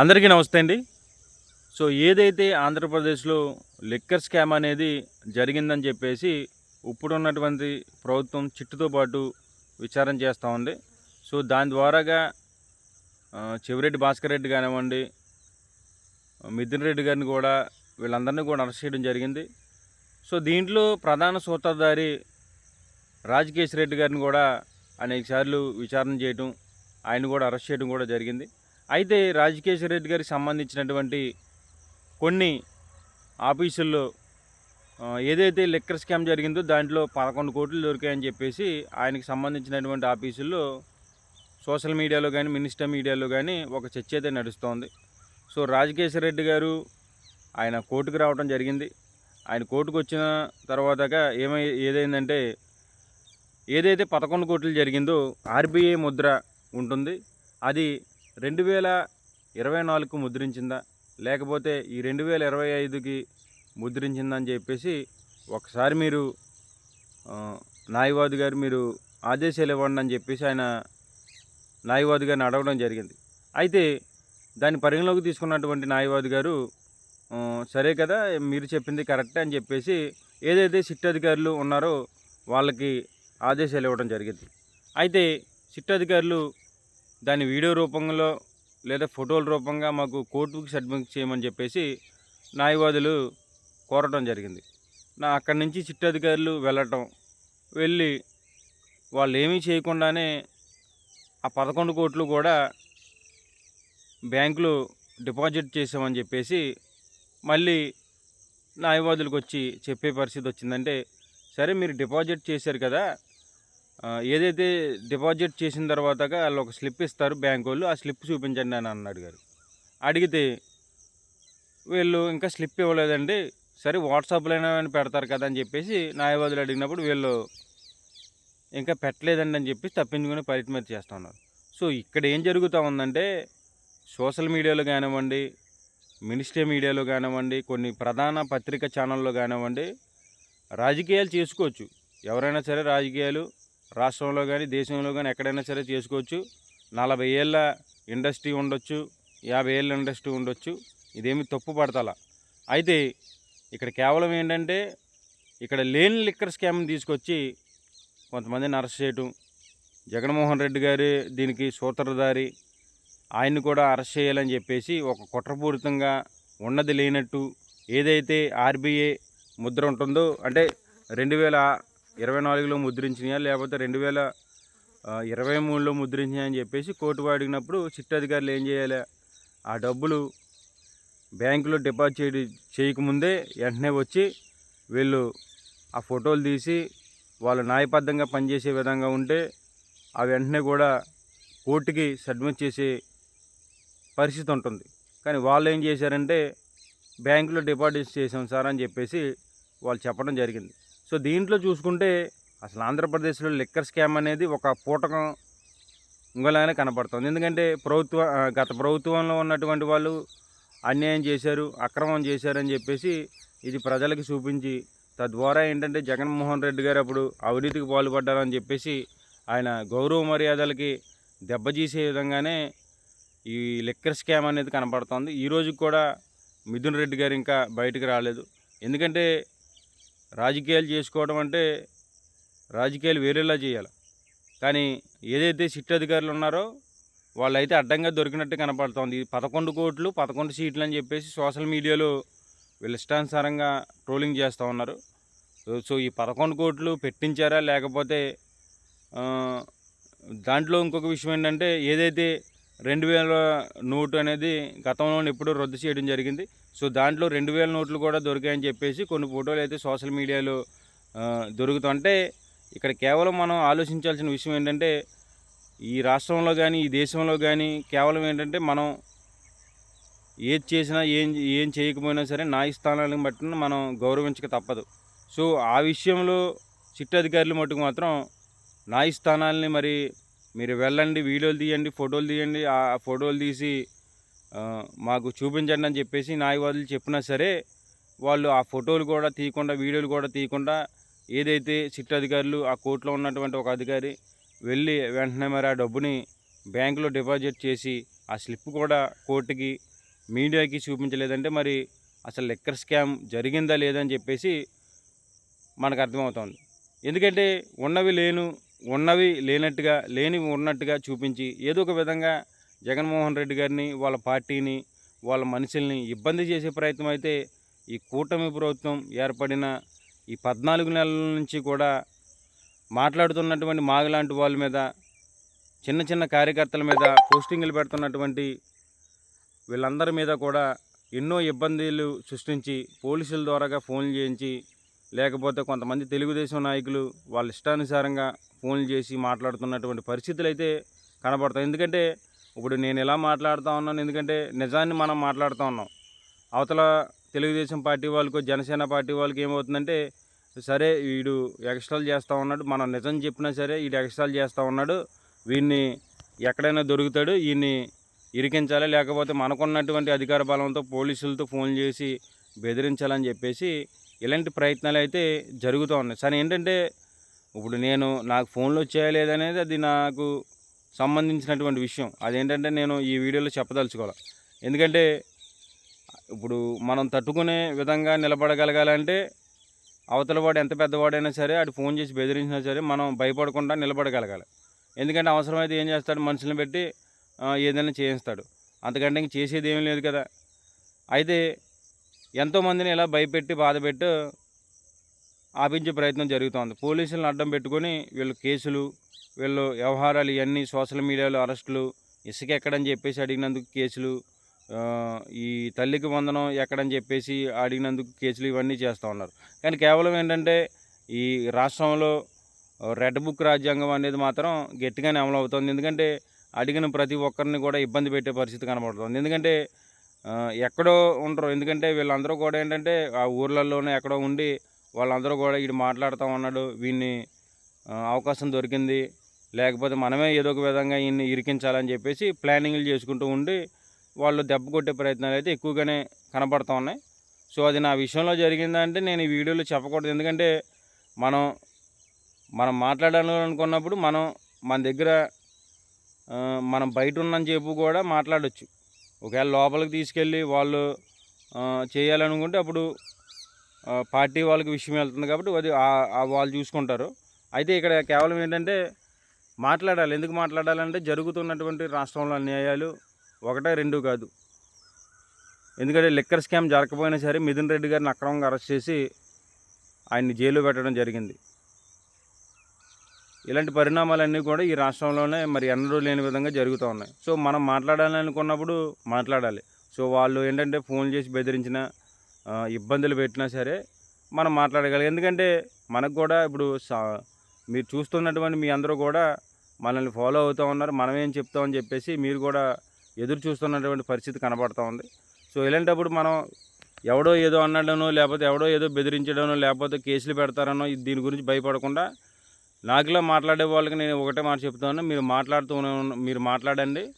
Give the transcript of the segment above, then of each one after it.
అందరికీ నమస్తే అండి. సో ఏదైతే ఆంధ్రప్రదేశ్లో లిక్కర్ స్కామ్ అనేది జరిగిందని చెప్పేసి ఇప్పుడున్నటువంటి ప్రభుత్వం చిట్టుతో పాటు విచారణ చేస్తూ ఉంది. సో దాని ద్వారాగా చెవిరెడ్డి భాస్కర్ రెడ్డి కానివ్వండి మిథున్ రెడ్డి గారిని కూడా వీళ్ళందరినీ కూడా అరెస్ట్ చేయడం జరిగింది. సో దీంట్లో ప్రధాన సూత్రధారి రాజకేశ్ రెడ్డి గారిని కూడా అనేక సార్లు విచారణ చేయటం ఆయన కూడా అరెస్ట్ చేయడం కూడా జరిగింది. అయితే రాజకేశ్వర రెడ్డి గారికి సంబంధించినటువంటి కొన్ని ఆఫీసుల్లో ఏదైతే లిక్కర్ స్కామ్ జరిగిందో దాంట్లో పదకొండు కోట్లు దొరికాయని చెప్పేసి ఆయనకి సంబంధించినటువంటి ఆఫీసుల్లో సోషల్ మీడియాలో కానీ మినిస్టర్ మీడియాలో కానీ ఒక చర్చ అయితే నడుస్తోంది. సో రాజకేశ్వర రెడ్డి గారు ఆయన కోర్టుకు రావడం జరిగింది. ఆయన కోర్టుకు వచ్చిన తర్వాతగా ఏమై ఏదైందంటే ఏదైతే పదకొండు కోట్లు జరిగిందో ఆర్బీఐ ముద్ర ఉంటుంది. అది రెండు వేల ఇరవై నాలుగు ముద్రించిందా? లేకపోతే ఈ రెండు వేల ఇరవై ఐదుకి ముద్రించిందని చెప్పేసి ఒకసారి మీరు నాయవాది న్యాయవాది గారు మీరు ఆదేశాలు ఇవ్వండి అని చెప్పేసి ఆయన న్యాయవాది గారిని అడగడం జరిగింది. అయితే దాన్ని పరిగణలోకి తీసుకున్నటువంటి న్యాయవాది గారు సరే కదా మీరు చెప్పింది కరెక్టే అని చెప్పేసి ఏదైతే సిట్ అధికారులు ఉన్నారో వాళ్ళకి ఆదేశాలు ఇవ్వడం జరిగింది. అయితే సిట్ అధికారులు దాని వీడియో రూపంలో లేదా ఫోటోల రూపంగా మాకు కోర్టుకి సబ్మిట్ చేయమని చెప్పేసి న్యాయవాదులు కోరటం జరిగింది. నా అక్కడి నుంచి చిట్టాధికారులు వెళ్ళటం వెళ్ళి వాళ్ళు ఏమీ చేయకుండానే ఆ పదకొండు కోట్లు కూడా బ్యాంకులో డిపాజిట్ చేసామని చెప్పేసి మళ్ళీ న్యాయవాదులకు వచ్చి చెప్పే పరిస్థితి వచ్చిందంటే సరే మీరు డిపాజిట్ చేశారు కదా ఏదైతే డిపాజిట్ చేసిన తర్వాతగా వాళ్ళు ఒక స్లిప్ ఇస్తారు బ్యాంక్ వాళ్ళు ఆ స్లిప్ చూపించండి అని అన్నాడు గారు. అడిగితే వీళ్ళు ఇంకా స్లిప్ ఇవ్వలేదండి సరే వాట్సాప్లో అయినా పెడతారు కదా అని చెప్పేసి న్యాయవాదులు అడిగినప్పుడు వీళ్ళు ఇంకా పెట్టలేదండి అని చెప్పి తప్పించుకుని పరిటి చేస్తున్నారు చేస్తూ ఉన్నారు. సో ఇక్కడ ఏం జరుగుతూ ఉందంటే సోషల్ మీడియాలో కానివ్వండి మినిస్ట్రీ మీడియాలో కానివ్వండి కొన్ని ప్రధాన పత్రిక ఛానల్లో కానివ్వండి రాజకీయాలు చేసుకోవచ్చు. ఎవరైనా సరే రాజకీయాలు రాష్ట్రంలో కానీ దేశంలో కానీ ఎక్కడైనా సరే చేసుకోవచ్చు. నలభై ఏళ్ళ ఇండస్ట్రీ ఉండొచ్చు యాభై ఏళ్ళ ఇండస్ట్రీ ఉండొచ్చు. ఇదేమి తప్పు పడతలా. అయితే ఇక్కడ కేవలం ఏంటంటే ఇక్కడ లేని లిక్కర్ స్కామ్ని తీసుకొచ్చి కొంతమందిని అరెస్ట్ చేయటం జగన్మోహన్ రెడ్డి గారి దీనికి సూత్రధారి ఆయన్ని కూడా అరెస్ట్ చేయాలని చెప్పేసి ఒక కుట్రపూరితంగా ఉన్నది లేనట్టు ఏదైతే ఆర్బీఐ ముద్ర ఉంటుందో అంటే రెండు వేల ఇరవై నాలుగులో ముద్రించినాయా? లేకపోతే రెండు వేల ఇరవై మూడులో ముద్రించినాయా అని చెప్పేసి కోర్టు అడిగినప్పుడు చిట్టు అధికారులు ఏం చేయాలి? ఆ డబ్బులు బ్యాంకులో డిపాజిట్ చేయ చేయకముందే వెంటనే వచ్చి వీళ్ళు ఆ ఫోటోలు తీసి వాళ్ళు న్యాయబద్ధంగా పనిచేసే విధంగా ఉంటే ఆ వెంటనే కూడా కోర్టుకి సబ్మిట్ చేసే పరిస్థితి ఉంటుంది. కానీ వాళ్ళు ఏం చేశారంటే బ్యాంకులో డిపాజిట్ చేసాం సార్ అని చెప్పేసి వాళ్ళు చెప్పడం జరిగింది. సో దీంట్లో చూసుకుంటే అసలు ఆంధ్రప్రదేశ్లో లిక్కర్ స్కామ్ అనేది ఒక పూటకం ఇంకోలాగానే కనపడుతుంది. ఎందుకంటే ప్రభుత్వ గత ప్రభుత్వంలో ఉన్నటువంటి వాళ్ళు అన్యాయం చేశారు అక్రమం చేశారని చెప్పేసి ఇది ప్రజలకు చూపించి తద్వారా ఏంటంటే జగన్మోహన్ రెడ్డి గారు అప్పుడు అవినీతికి పాల్పడ్డారని చెప్పేసి ఆయన గౌరవ మర్యాదలకి దెబ్బతీసే విధంగానే ఈ లిక్కర్ స్కామ్ అనేది కనపడుతోంది. ఈ కూడా మిథున్ రెడ్డి గారు ఇంకా బయటకు రాలేదు. ఎందుకంటే రాజకీయాలు చేసుకోవడం అంటే రాజకీయాలు వేరేలా చేయాలి. కానీ ఏదైతే సిట్ అధికారులు ఉన్నారో వాళ్ళైతే అడ్డంగా దొరికినట్టు కనపడుతోంది. పదకొండు కోట్లు పదకొండు సీట్లు అని చెప్పేసి సోషల్ మీడియాలో వీళ్ళు ఇష్టానుసారంగా ట్రోలింగ్ చేస్తూ ఉన్నారు. సో- ఈ పదకొండు కోట్లు పెట్టించారా లేకపోతే దాంట్లో ఇంకొక విషయం ఏంటంటే ఏదైతే రెండు వేల నోటు అనేది గతంలో ఎప్పుడూ రద్దు చేయడం జరిగింది. సో దాంట్లో రెండు వేల నోట్లు కూడా దొరికాయని చెప్పేసి కొన్ని ఫోటోలు అయితే సోషల్ మీడియాలో దొరుకుతుంటే ఇక్కడ కేవలం మనం ఆలోచించాల్సిన విషయం ఏంటంటే ఈ రాష్ట్రంలో కానీ ఈ దేశంలో కానీ కేవలం ఏంటంటే మనం ఏది చేసినా ఏం ఏం చేయకపోయినా సరే న్యాయస్థానాలను బట్టి మనం గౌరవించక తప్పదు. సో ఆ విషయంలో చిట్టు అధికారులు మటుకు మాత్రం న్యాయస్థానాలని మరి మీరు వెళ్ళండి వీడియోలు తీయండి ఫోటోలు తీయండి ఆ ఫోటోలు తీసి మాకు చూపించండి అని చెప్పేసి నాయవాదులు చెప్పినా సరే వాళ్ళు ఆ ఫోటోలు కూడా తీయకుండా వీడియోలు కూడా తీయకుండా ఏదైతే సిట్ అధికారులు ఆ కోర్టులో ఉన్నటువంటి ఒక అధికారి వెళ్ళి వెంటనే మరి ఆ డబ్బుని బ్యాంకులో డిపాజిట్ చేసి ఆ స్లిప్ కూడా కోర్టుకి మీడియాకి చూపించలేదంటే మరి అసలు లెక్కర్ స్కామ్ జరిగిందా లేదా అని చెప్పేసి మనకు అర్థమవుతుంది. ఎందుకంటే ఉన్నవి లేను ఉన్నవి లేనట్టుగా లేనివి ఉన్నట్టుగా చూపించి ఏదో ఒక విధంగా జగన్మోహన్ రెడ్డి గారిని వాళ్ళ పార్టీని వాళ్ళ మనుషుల్ని ఇబ్బంది చేసే ప్రయత్నం అయితే ఈ కూటమి ప్రభుత్వం ఏర్పడిన ఈ పద్నాలుగు నెలల నుంచి కూడా మాట్లాడుతున్నటువంటి మాగలాంటి వాళ్ళ మీద చిన్న చిన్న కార్యకర్తల మీద పోస్టింగ్లు పెడుతున్నటువంటి వీళ్ళందరి మీద కూడా ఎన్నో ఇబ్బందులు సృష్టించి పోలీసుల ద్వారాగా ఫోన్లు చేయించి లేకపోతే కొంతమంది తెలుగుదేశం నాయకులు వాళ్ళ ఇష్టానుసారంగా ఫోన్లు చేసి మాట్లాడుతున్నటువంటి పరిస్థితులు అయితే కనబడతాయి. ఎందుకంటే ఇప్పుడు నేను ఎలా మాట్లాడుతూ ఉన్నాను? ఎందుకంటే నిజాన్ని మనం మాట్లాడుతూ ఉన్నాం. అవతల తెలుగుదేశం పార్టీ వాళ్ళకు జనసేన పార్టీ వాళ్ళకి ఏమవుతుందంటే సరే వీడు ఎక్స్ట్రాలు చేస్తూ ఉన్నాడు మనం నిజం చెప్పినా సరే వీడు ఎక్స్ట్రాలు చేస్తూ ఉన్నాడు వీడిని ఎక్కడైనా దొరుకుతాడు వీడిని ఇరికించాలి లేకపోతే మనకున్నటువంటి అధికార బలంతో పోలీసులతో ఫోన్ చేసి బెదిరించాలని చెప్పేసి ఇలాంటి ప్రయత్నాలు అయితే జరుగుతూ ఉన్నాయి. సరే ఏంటంటే ఇప్పుడు నేను నాకు ఫోన్లు చేయలేదనేది అది నాకు సంబంధించినటువంటి విషయం. అదేంటంటే నేను ఈ వీడియోలో చెప్పదలుచుకోవాలి? ఎందుకంటే ఇప్పుడు మనం తట్టుకునే విధంగా నిలబడగలగాలంటే అవతల వాడు ఎంత పెద్దవాడైనా సరే అటు ఫోన్ చేసి బెదిరించినా సరే మనం భయపడకుండా నిలబడగలగాలి. ఎందుకంటే అవసరమైతే ఏం చేస్తాడు? మనుషులను పెట్టి ఏదైనా చేయిస్తాడు. అంతకంటే ఇంక చేసేది ఏమీ లేదు కదా. అయితే ఎంతోమందిని ఇలా భయపెట్టి బాధపెట్టి ఆపించే ప్రయత్నం జరుగుతోంది. పోలీసులను అడ్డం పెట్టుకొని వీళ్ళు కేసులు వీళ్ళు వ్యవహారాలు ఇవన్నీ సోషల్ మీడియాలో అరెస్టులు ఇసుక ఎక్కడని చెప్పేసి అడిగినందుకు కేసులు ఈ తల్లికి వందనం ఎక్కడని చెప్పేసి అడిగినందుకు కేసులు ఇవన్నీ చేస్తూ ఉన్నారు. కానీ కేవలం ఏంటంటే ఈ రాష్ట్రంలో రెడ్ బుక్ రాజ్యాంగం అనేది మాత్రం గట్టిగానే అమలు అవుతుంది. ఎందుకంటే అడిగిన ప్రతి ఒక్కరిని కూడా ఇబ్బంది పెట్టే పరిస్థితి కనబడుతుంది. ఎందుకంటే ఎక్కడో ఉండరు ఎందుకంటే వీళ్ళందరూ కూడా ఏంటంటే ఆ ఊర్లలోనే ఎక్కడో ఉండి వాళ్ళందరూ కూడా వీడు మాట్లాడుతూ ఉన్నాడు. వీడిని అవకాశం దొరికింది. లేకపోతే మనమే ఏదో ఒక విధంగా ఈయన్ని ఇరికించాలని చెప్పేసి ప్లానింగ్లు చేసుకుంటూ ఉండి వాళ్ళు దెబ్బ కొట్టే ప్రయత్నాలు అయితే ఎక్కువగానే కనబడుతూ ఉన్నాయి. సో అది నా విషయంలో జరిగిందంటే నేను ఈ వీడియోలో చెప్పకూడదు. ఎందుకంటే మనం మనం మాట్లాడాలనుకున్నప్పుడు మనం మన దగ్గర మనం బయట ఉన్నని చెప్పు కూడా మాట్లాడొచ్చు. ఒకవేళ లోపలికి తీసుకెళ్ళి వాళ్ళు చేయాలనుకుంటే అప్పుడు పార్టీ వాళ్ళకి విషయం వెళ్తుంది కాబట్టి అది వాళ్ళు చూసుకుంటారు. అయితే ఇక్కడ కేవలం ఏంటంటే మాట్లాడాలి. ఎందుకు మాట్లాడాలంటే జరుగుతున్నటువంటి రాష్ట్రంలో అన్యాయాలు ఒకటే రెండు కాదు. ఎందుకంటే లిక్కర్ స్కామ్ జరగకపోయినా సరే మిథున్ రెడ్డి గారిని అక్రమంగా అరెస్ట్ చేసి ఆయన్ని జైలు పెట్టడం జరిగింది. ఇలాంటి పరిణామాలన్నీ కూడా ఈ రాష్ట్రంలోనే మరి ఎన్నడూ లేని విధంగా జరుగుతూ ఉన్నాయి. సో మనం మాట్లాడాలి అనుకున్నప్పుడు మాట్లాడాలి. సో వాళ్ళు ఏంటంటే ఫోన్ చేసి బెదిరించిన ఇబ్బందులు పెట్టినా సరే మనం మాట్లాడగలం. ఎందుకంటే మనకు కూడా ఇప్పుడు సా- మీరు చూస్తున్నటువంటి మీ అందరూ కూడా మనల్ని ఫాలో అవుతూ ఉన్నారు. మనం ఏం చెప్తామని చెప్పేసి మీరు కూడా ఎదురు చూస్తున్నటువంటి పరిస్థితి కనబడుతూ ఉంది. సో ఇలాంటప్పుడు మనం ఎవడో ఏదో అనడనో లేకపోతే ఎవడో ఏదో బెదిరించడనో లేకపోతే కేసులు పెడతారనో దీని గురించి భయపడకుండా నాకులో మాట్లాడే వాళ్ళకి నేను ఒకటే మాట చెప్తాను. మీరు మాట్లాడుతూ ఉన్న- మీరు మాట్లాడండి.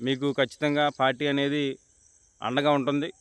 మీకు ఖచ్చితంగా పార్టీ అనేది అండగా ఉంటుంది.